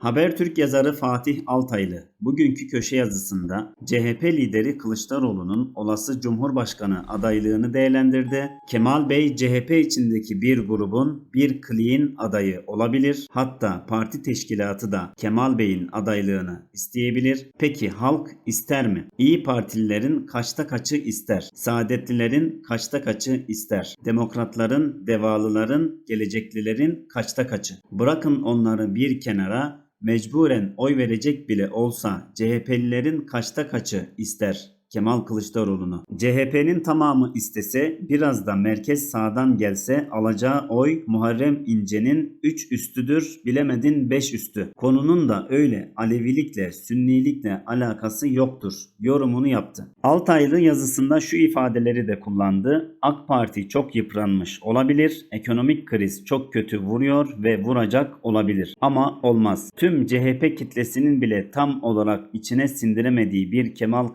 Habertürk yazarı Fatih Altaylı bugünkü köşe yazısında CHP lideri Kılıçdaroğlu'nun olası Cumhurbaşkanı adaylığını değerlendirdi. Kemal Bey CHP içindeki bir grubun bir kliğin adayı olabilir. Hatta parti teşkilatı da Kemal Bey'in adaylığını isteyebilir. Peki halk ister mi? İyi Partililerin kaçta kaçı ister? Saadetlilerin kaçta kaçı ister? Demokratların, devalıların, geleceklilerin kaçta kaçı? Bırakın onları bir kenara mecburen oy verecek bile olsa CHP'lilerin kaçta kaçı ister Kemal Kılıçdaroğlu'nu. CHP'nin tamamı istese biraz da merkez sağdan gelse alacağı oy Muharrem İnce'nin 3 üstüdür bilemedin 5 üstü. Konunun da öyle Alevilikle Sünnilikle alakası yoktur yorumunu yaptı. Altaylı yazısında şu ifadeleri de kullandı. AK Parti çok yıpranmış olabilir. Ekonomik kriz çok kötü vuruyor ve vuracak olabilir. Ama olmaz. Tüm CHP kitlesinin bile tam olarak içine sindiremediği bir Kemal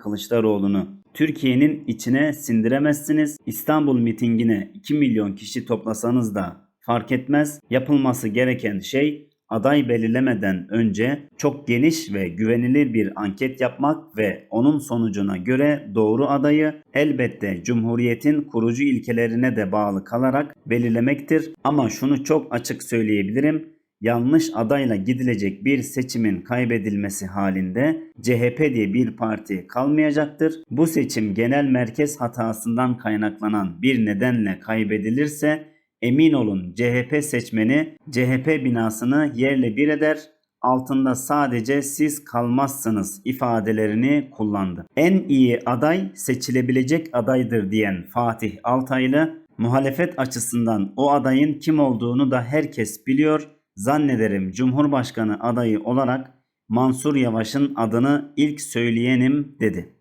Kılıçdaroğlu'nu Türkiye'nin içine sindiremezsiniz. İstanbul mitingine 2 milyon kişi toplasanız da fark etmez. Yapılması gereken şey aday belirlemeden önce çok geniş ve güvenilir bir anket yapmak ve onun sonucuna göre doğru adayı elbette Cumhuriyet'in kurucu ilkelerine de bağlı kalarak belirlemektir. Ama şunu çok açık söyleyebilirim yanlış adayla gidilecek bir seçimin kaybedilmesi halinde CHP diye bir parti kalmayacaktır. Bu seçim genel merkez hatasından kaynaklanan bir nedenle kaybedilirse emin olun CHP seçmeni CHP binasını yerle bir eder altında sadece siz kalmazsınız ifadelerini kullandı. En iyi aday seçilebilecek adaydır diyen Fatih Altaylı muhalefet açısından o adayın kim olduğunu da herkes biliyor Zannederim Cumhurbaşkanı adayı olarak Mansur Yavaş'ın adını ilk söyleyenim dedi.